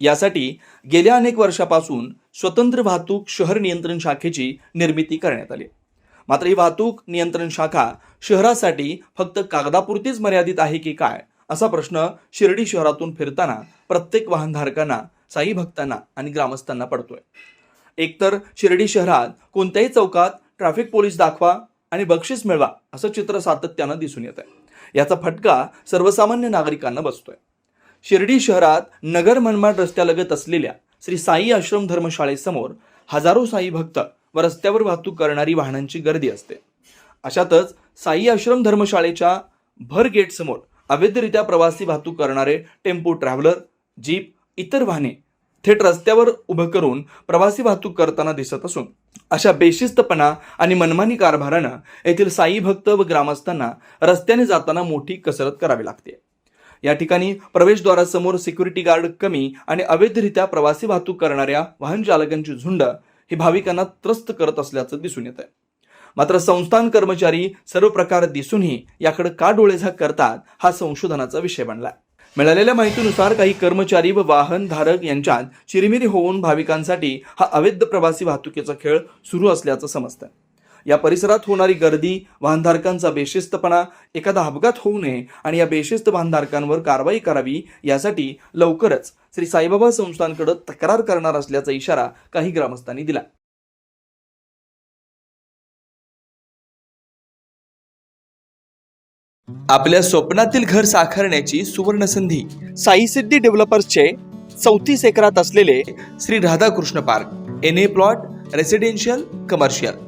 यासाठी गेल्या अनेक वर्षापासून स्वतंत्र वाहतूक शहर नियंत्रण शाखेची निर्मिती करण्यात आली. मात्र ही वाहतूक नियंत्रण शाखा शहरासाठी फक्त कागदापुरतीच मर्यादित आहे की काय असा प्रश्न शिर्डी शहरातून फिरताना प्रत्येक वाहनधारकांना साई भक्तांना आणि ग्रामस्थांना पडतोय. एकतर शिर्डी शहरात कोणत्याही चौकात ट्रॅफिक पोलीस दाखवा आणि बक्षीस मिळवा असं चित्र सातत्यानं दिसून येत आहे याचा फटका सर्वसामान्य नागरिकांना बसतोय. शिर्डी शहरात नगर मनमाड रस्त्यालगत असलेल्या श्री साई आश्रम धर्मशाळेसमोर हजारो साई भक्त व रस्त्यावर वाहतूक करणारी वाहनांची गर्दी असते. अशातच साई आश्रम धर्मशाळेच्या भर गेट समोर अवैधरित्या प्रवासी वाहतूक करणारे टेम्पो ट्रॅव्हलर जीप इतर वाहने थेट रस्त्यावर उभं करून प्रवासी वाहतूक करताना दिसत असून अशा बेशिस्तपणा आणि मनमानी कारभारानं येथील साई भक्त व ग्रामस्थांना रस्त्याने जाताना मोठी कसरत करावी लागते. या ठिकाणी प्रवेशद्वारासमोर सिक्युरिटी गार्ड कमी आणि अवैधरित्या प्रवासी वाहतूक करणाऱ्या वाहन चालकांची झुंड ही भाविकांना त्रस्त करत असल्याचं दिसून येत आहे मात्र संस्थान कर्मचारी सर्व प्रकार दिसूनही याकडे का डोळेझाक करतात हा संशोधनाचा विषय बनला मिळालेल्या माहितीनुसार काही कर्मचारी व वाहन धारक यांच्यात चिरमिरी होऊन भाविकांसाठी हा अवैध प्रवासी वाहतुकीचा खेळ सुरू असल्याचं समजतं या परिसरात होणारी गर्दी वाहनधारकांचा बेशिस्तपणा एखादा अपघात होऊ नये आणि या बेशिस्त वाहनधारकांवर कारवाई करावी यासाठी लवकरच श्री साईबाबा संस्थांकडे तक्रार करणार असल्याचा इशारा काही ग्रामस्थांनी दिला. आपल्या स्वप्नातील घर साकारण्याची सुवर्ण संधी साई सिद्धी डेव्हलपर्सचे चौतीस एकरात असलेले Shri Radhakrishna park N A plot residential commercial